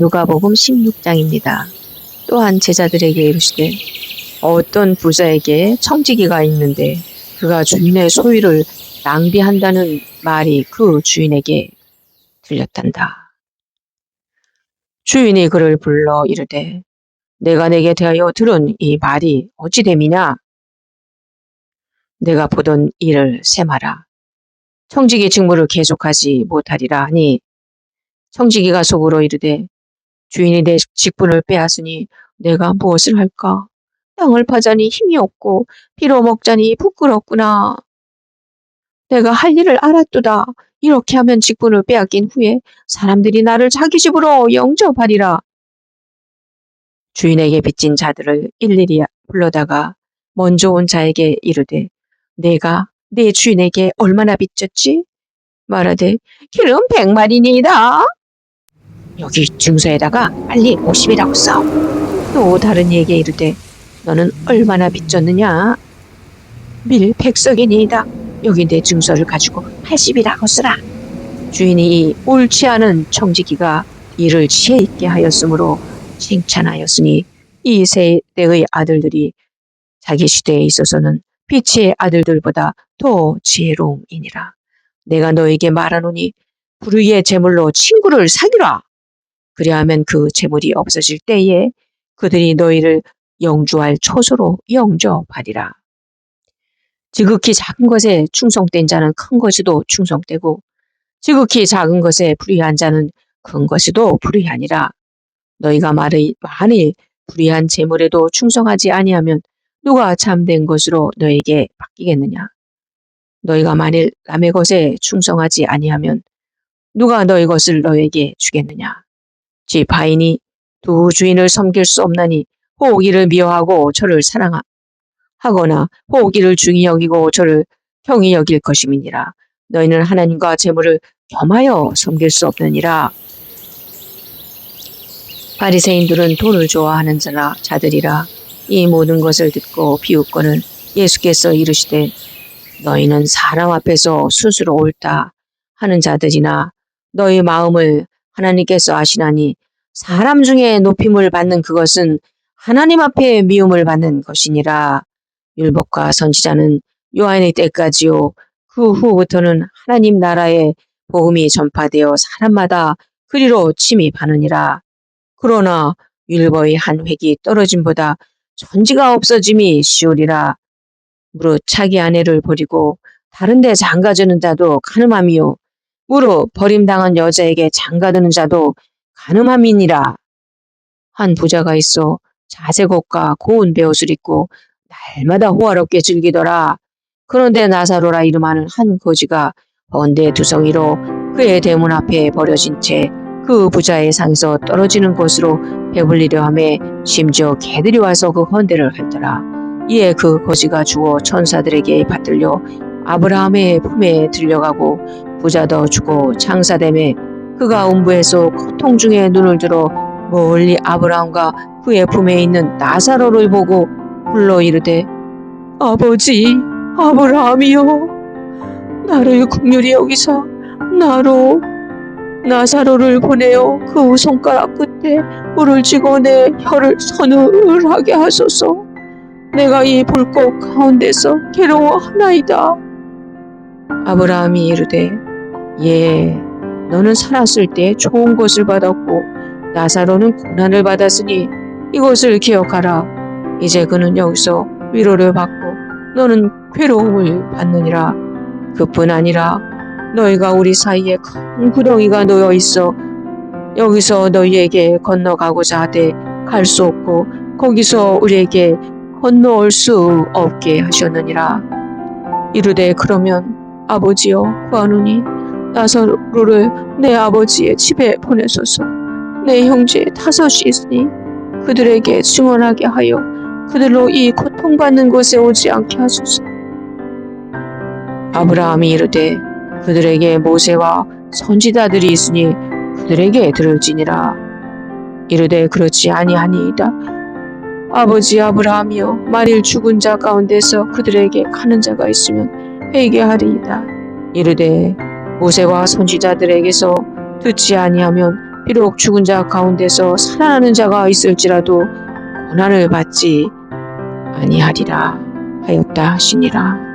누가복음 16장입니다. 또한 제자들에게 이르시되 어떤 부자에게 청지기가 있는데 그가 주인의 소유를 낭비한다는 말이 그 주인에게 들렸단다. 주인이 그를 불러 이르되 내가 내게 대하여 들은 이 말이 어찌 됨이냐? 내가 보던 일을 세마라. 청지기 직무를 계속하지 못하리라 하니 청지기가 속으로 이르되 주인이 내 직분을 빼앗으니 내가 무엇을 할까? 땅을 파자니 힘이 없고 피로 먹자니 부끄럽구나. 내가 할 일을 알았도다. 이렇게 하면 직분을 빼앗긴 후에 사람들이 나를 자기 집으로 영접하리라. 주인에게 빚진 자들을 일일이 불러다가 먼저 온 자에게 이르되 내가 내 주인에게 얼마나 빚졌지? 말하되 기름 백마리니이다. 여기 증서에다가 빨리 50이라고 써. 또 다른 이에게 이르되 너는 얼마나 빚졌느냐? 밀 백석이니이다. 여기 내 증서를 가지고 80이라고 쓰라. 주인이 이 옳지 않은 청지기가 이를 지혜 있게 하였으므로 칭찬하였으니 이 세대의 아들들이 자기 시대에 있어서는 빛의 아들들보다 더 지혜로움이니라. 내가 너에게 말하노니 불의의 재물로 친구를 사귀라. 그리하면 그 재물이 없어질 때에 그들이 너희를 영주할 초소로 영접하리라. 지극히 작은 것에 충성된 자는 큰 것에도 충성되고 지극히 작은 것에 불의한 자는 큰 것에도 불의하니라. 너희가 말의 만일 불의한 재물에도 충성하지 아니하면 누가 참된 것으로 너에게 바뀌겠느냐? 너희가 만일 남의 것에 충성하지 아니하면 누가 너희 것을 너에게 주겠느냐? 지 바인이 두 주인을 섬길 수 없나니 호기를 미워하고 저를 사랑하거나 호기를 중히 여기고 저를 형이 여길 것임이니라. 너희는 하나님과 재물을 겸하여 섬길 수 없느니라. 바리새인들은 돈을 좋아하는 자라 자들이라 이 모든 것을 듣고 비웃고는 예수께서 이르시되 너희는 사람 앞에서 스스로 옳다 하는 자들이나 너희 마음을 하나님께서 아시나니 사람 중에 높임을 받는 그것은 하나님 앞에 미움을 받는 것이니라 율법과 선지자는 요한의 때까지요 그 후부터는 하나님 나라의 복음이 전파되어 사람마다 그리로 침입하느니라 그러나 율법의 한 획이 떨어짐보다 전지가 없어짐이 쉬우리라. 무릇 자기 아내를 버리고 다른 데 장가드는 자도 가늠함이요. 무릇 버림당한 여자에게 장가드는 자도 가늠함이니라. 한 부자가 있어 자색 옷과 고운 베옷을 입고 날마다 호화롭게 즐기더라. 그런데 나사로라 이름하는 한 거지가 번대 두성이로 그의 대문 앞에 버려진 채 그 부자의 상에서 떨어지는 것으로 배불리려 함에 심지어 개들이 와서 그 헌대를 핥더라. 이에 그 거지가 죽어 천사들에게 받들려 아브라함의 품에 들려가고 부자도 죽고 장사됨에 그가 음부에서 고통 중에 눈을 들어 멀리 아브라함과 그의 품에 있는 나사로를 보고 불러 이르되 아버지 아브라함이여 나를 국률이 여기서 나로 나사로를 보내어 그 손가락 끝에 불을 쥐고 내 혀를 서늘하게 하소서. 내가 이 불꽃 가운데서 괴로워하나이다. 아브라함이 이르되 예 너는 살았을 때 좋은 것을 받았고 나사로는 고난을 받았으니 이것을 기억하라. 이제 그는 여기서 위로를 받고 너는 괴로움을 받느니라. 그뿐 아니라 너희가 우리 사이에 큰 구덩이가 놓여 있어 여기서 너희에게 건너가고자 하되 갈 수 없고 거기서 우리에게 건너올 수 없게 하셨느니라. 이르되 그러면 아버지여 구하노니 나사로를 내 아버지의 집에 보내소서. 내 형제 다섯이 있으니 그들에게 증언하게 하여 그들로 이 고통받는 곳에 오지 않게 하소서. 아브라함이 이르되 그들에게 모세와 선지자들이 있으니 그들에게 들을지니라. 이르되 그렇지 아니하니이다. 아버지 아브라함이여 만일 죽은 자 가운데서 그들에게 가는 자가 있으면 회개하리이다. 이르되 모세와 선지자들에게서 듣지 아니하면 비록 죽은 자 가운데서 살아나는 자가 있을지라도 고난을 받지 아니하리라 하였다 하시니라.